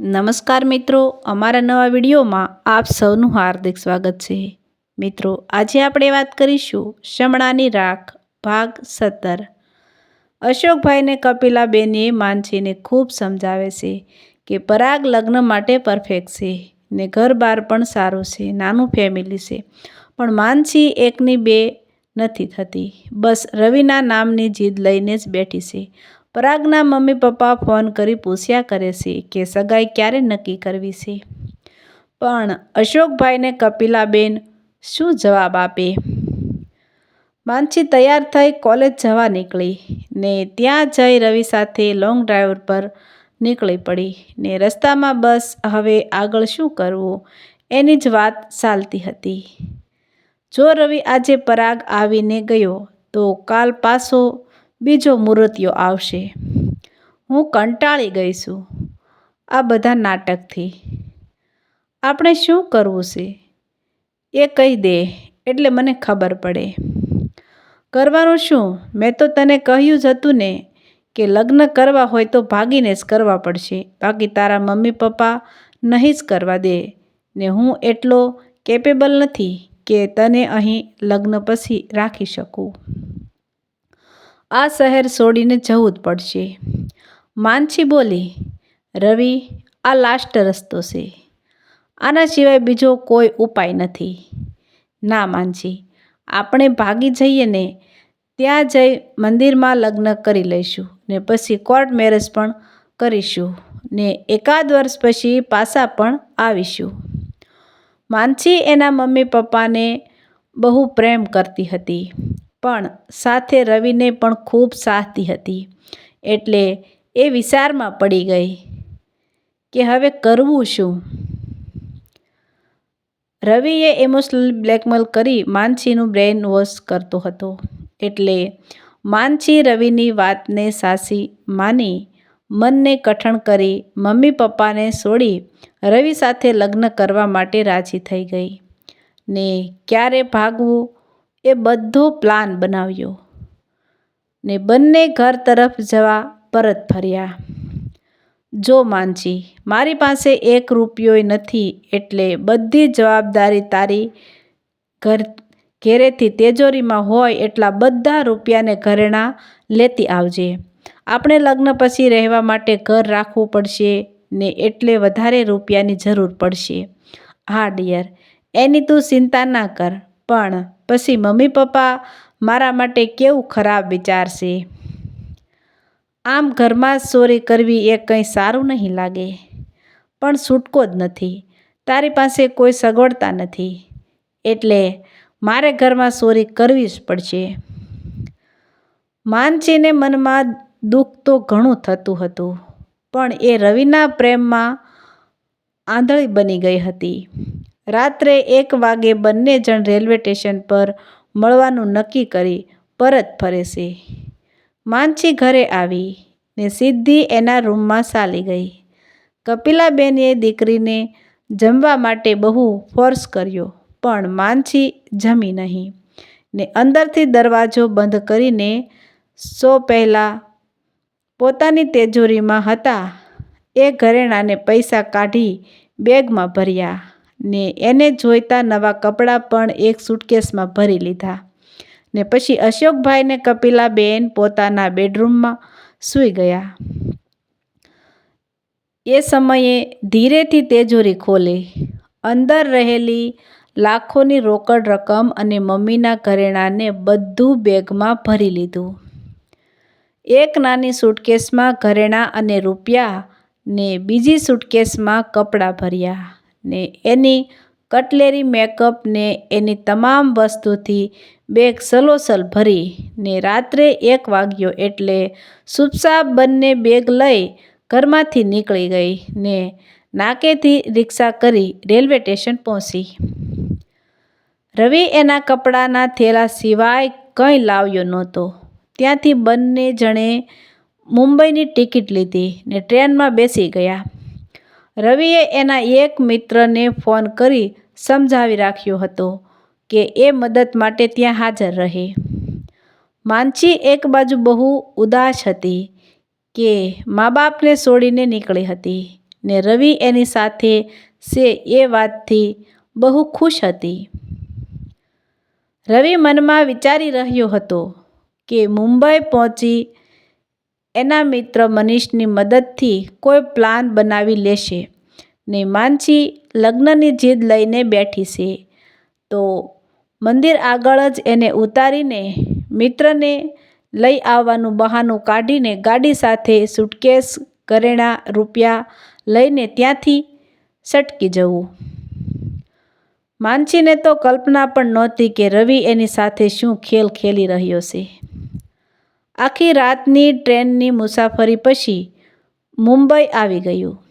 નમસ્કાર મિત્રો, અમારા નવા વિડીયોમાં આપ સૌનું હાર્દિક સ્વાગત છે. મિત્રો, આજે આપણે વાત કરીશું શમણાની રાખ, ભાગ સત્તર. અશોકભાઈને કપિલાબેને માનસીને ખૂબ સમજાવે છે કે પરાગ લગ્ન માટે પરફેક્ટ છે ને ઘર બાર પણ સારું છે, નાનું ફેમિલી છે. પણ માનસી એકની બે નથી થતી. બસ રવિના નામની જીદ લઈને જ બેઠી છે. પરાગના મમ્મી પપ્પા ફોન કરી પૂછ્યા કરે છે કે સગાઈ ક્યારે નક્કી કરવી છે? પણ અશોકભાઈને કપિલાબેન શું જવાબ આપે? માનસી તૈયાર થઈ કોલેજ જવા નીકળી ને ત્યાં જઈ રવિ સાથે લોંગ ડ્રાઈવ પર નીકળી પડી ને રસ્તામાં બસ હવે આગળ શું કરવું એની જ વાત ચાલતી હતી. જો રવિ આજે પરાગ આવીને ગયો તો કાલ પાછો બીજો મૂર્તિઓ આવશે. હું કંટાળી ગઈ છું આ બધા નાટકથી. આપણે શું કરવું છે? એ કહી દે એટલે મને ખબર પડે. કરવાનું શું? મેં તો તને કહ્યું જ હતું ને કે લગ્ન કરવા હોય તો ભાગીને જ કરવા પડશે. બાકી તારા મમ્મી પપ્પા નહીં જ કરવા દે ને હું એટલો કેપેબલ નથી કે તને અહીં લગ્ન પછી રાખી શકું. આ શહેર છોડીને જવું જ પડશે. માનસી બોલી, રવિ, આ લાસ્ટ રસ્તો છે. આના સિવાય બીજો કોઈ ઉપાય નથી. ના, માનસી. આપણે ભાગી જઈએ ને ત્યાં જઈ મંદિરમાં લગ્ન કરી લઈશું ને પછી કોર્ટ મેરેજ પણ કરીશું ને એકાદ વર્ષ પછી પાછા પણ આવીશું. માનસી એના મમ્મી પપ્પાને બહુ પ્રેમ કરતી હતી. પણ સાથે રવિને પણ ખૂબ સાહતી હતી. એટલે એ વિચારમાં પડી ગઈ કે હવે કરવું શું? રવિએ ઇમોશનલ બ્લેકમેલ કરી માનસીનું બ્રેઇન વોશ કરતો હતો. એટલે માનસી રવિની વાતને સાસી માની, મનને કઠણ કરી મમ્મી પપ્પાને છોડી રવિ સાથે લગ્ન કરવા માટે રાજી થઈ ગઈ ને ક્યારે ભાગવું એ બધો પ્લાન બનાવ્યો ને બંને ઘર તરફ જવા પરત ફર્યા. જો માનજી, મારી પાસે એક રૂપિયોય નથી એટલે બધી જવાબદારી તારી ઘર ઘેરેથી તેજોરીમાં હોય એટલા બધા રૂપિયાને ઘરેણા લેતી આવજે. આપણે લગ્ન પછી રહેવા માટે ઘર રાખવું પડશે ને એટલે વધારે રૂપિયાની જરૂર પડશે. હા, ડિયર, એની તું ચિંતા ના કર. પણ પછી મમ્મી પપ્પા મારા માટે કેવું ખરાબ વિચારશે આમ ઘરમાં જ ચોરી કરવી એ કંઈ સારું નહીં લાગે. પણ છૂટકો જ નથી. તારી પાસે કોઈ સગવડતા નથી. એટલે મારે ઘરમાં ચોરી કરવી જ પડશે. માનસીને મનમાં દુઃખ તો ઘણું થતું હતું, પણ એ રવિના પ્રેમમાં આંધળી બની ગઈ હતી. રાત્રે એક વાગે બંને જણ રેલવે સ્ટેશન પર મળવાનું નક્કી કરી પરત ફરે છે. માનસી ઘરે આવી ને સીધી એના રૂમમાં ચાલી ગઈ. કપિલાબેને દીકરીને જમવા માટે બહુ ફોર્સ કર્યો, પણ માનસી જમી નહીં ને અંદરથી દરવાજો બંધ કરીને સો પહેલાં પોતાની તેજોરીમાં હતા. એ ઘરેણાને પૈસા કાઢી બેગમાં ભર્યા. ને એને જોઈતા નવા કપડાં પણ એક સુટકેસમાં ભરી લીધા. ને પછી અશોકભાઈને કપિલાબેન પોતાના બેડરૂમમાં સૂઈ ગયા. એ સમયે ધીરેથી તેજોરી ખોલી. અંદર રહેલી લાખોની રોકડ રકમ અને મમ્મીના ઘરેણાંને બધું બેગમાં ભરી લીધું. એક નાની સુટકેસમાં ઘરેણાં અને રૂપિયા ને બીજી સુટકેસમાં કપડાં ભર્યા. ને એની કટલેરી મેકઅપ ને એની તમામ વસ્તુથી બેગ સલોસલ ભરી ને રાત્રે એક વાગ્યો એટલે સુપસાપ બંને બેગ લઈ ઘરમાંથી નીકળી ગઈ ને નાકેથી રિક્ષા કરી રેલવે સ્ટેશન પહોંચી. રવિ એના કપડાના થેલા સિવાય કંઈ લાવ્યો નહોતો. ત્યાંથી બંને જણે મુંબઈની ટિકિટ લીધી ને ટ્રેનમાં બેસી ગયા. રવિએ એના એક મિત્રને ફોન કરી સમજાવી રાખ્યો હતો કે એ મદદ માટે ત્યાં હાજર રહે. માનસી એક બાજુ બહુ ઉદાસ હતી કે મા બાપને છોડીને નીકળી હતી ને રવિ એની સાથે છે એ વાતથી બહુ ખુશ હતી. રવિ મનમાં વિચારી રહ્યો હતો કે મુંબઈ પહોંચી એના મિત્ર મનીષની મદદથી કોઈ પ્લાન બનાવી લેશે. ને માનસી લગ્નની જીદ લઈને બેઠી છે. તો મંદિર આગળ જ એને ઉતારીને મિત્રને લઈ આવવાનું બહાનું કાઢીને ગાડી સાથે સુટકેસ કરેણા રૂપિયા લઈને ત્યાંથી સટકી જવું. માનસીને તો કલ્પના પણ નહોતી કે રવિ એની સાથે શું ખેલ ખેલી રહ્યો છે. આખી રાતની ટ્રેનની મુસાફરી પછી મુંબઈ આવી ગયું.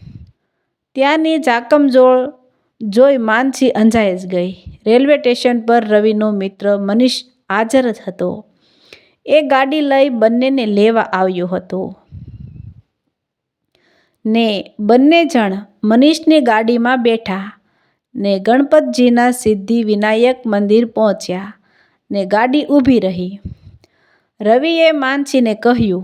ત્યાંની જાકમજોળ જોઈ માનસી અંજાઈ જ ગઈ. રેલવે સ્ટેશન પર રવિનો મિત્ર મનીષ હાજર જ હતો. એ ગાડી લઈ બંનેને લેવા આવ્યો હતો. ને બંને જણ મનીષની ગાડીમાં બેઠા ને ગણપતજીના સિદ્ધિ વિનાયક મંદિર પહોંચ્યા ને ગાડી ઊભી રહી. રવિએ માનસીને કહ્યું,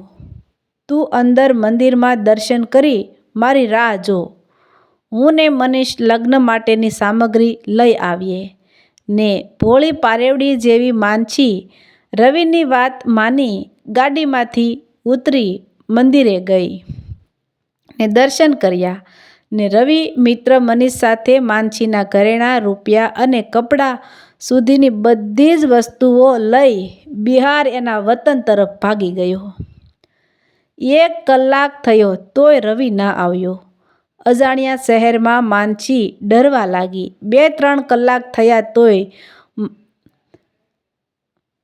તું અંદર મંદિરમાં દર્શન કરી મારી રાહ જો. હું ને મનીષ લગ્ન માટેની સામગ્રી લઈ આવીએ. ને ભોળી પારેવડી જેવી માનછી રવિની વાત માની ગાડીમાંથી ઉતરી મંદિરે ગઈ ને દર્શન કર્યા. ને રવિ મિત્ર મનીષ સાથે માનસીના ઘરેણાં, રૂપિયા અને કપડાં સુધીની બધી જ વસ્તુઓ લઈ બિહાર એના વતન તરફ ભાગી ગયો. એક કલાક થયો તોય રવિ ના આવ્યો. અજાણ્યા શહેરમાં માનસી ડરવા લાગી. બે ત્રણ કલાક થયા તોય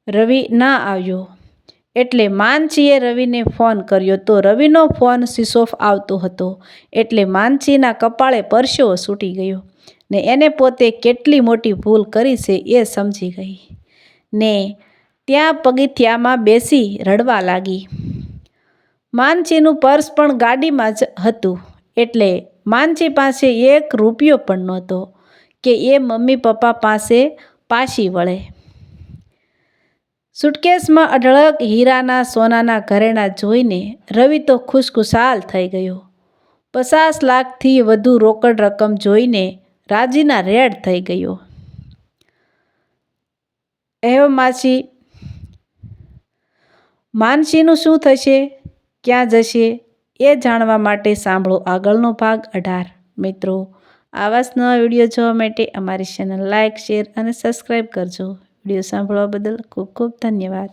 રવિ ના આવ્યો. એટલે માનસીએ રવિને ફોન કર્યો તો રવિનો ફોન સ્વિચ ઓફ આવતો હતો. એટલે માનસીના કપાળે પરસેવો છૂટી ગયો. ને એને પોતે કેટલી મોટી ભૂલ કરી છે એ સમજી ગઈ. ને ત્યાં પગથિયામાં બેસી રડવા લાગી. માનસીનું પર્સ પણ ગાડીમાં જ હતું, એટલે માનસી પાસે એક રૂપિયો પણ નહોતો કે એ મમ્મી પપ્પા પાસે પાછી વળે. સુટકેસમાં અઢળક હીરાના સોનાના ઘરેણાં જોઈને રવિ તો ખુશખુશાલ થઈ ગયો. પચાસ લાખથી વધુ રોકડ રકમ જોઈને રાજીના રેડ થઈ ગયો. એવો માસી, માનસીનું શું થશે, ક્યાં જશે, એ જાણવા માટે સાંભળો આગળનો ભાગ અઢાર. મિત્રો, આવા જ નવા વીડિયો જોવા માટે અમારી ચેનલ લાઇક શેર અને સબસ્ક્રાઈબ કરજો. વીડિયો સાંભળવા બદલ ખૂબ ખૂબ ધન્યવાદ.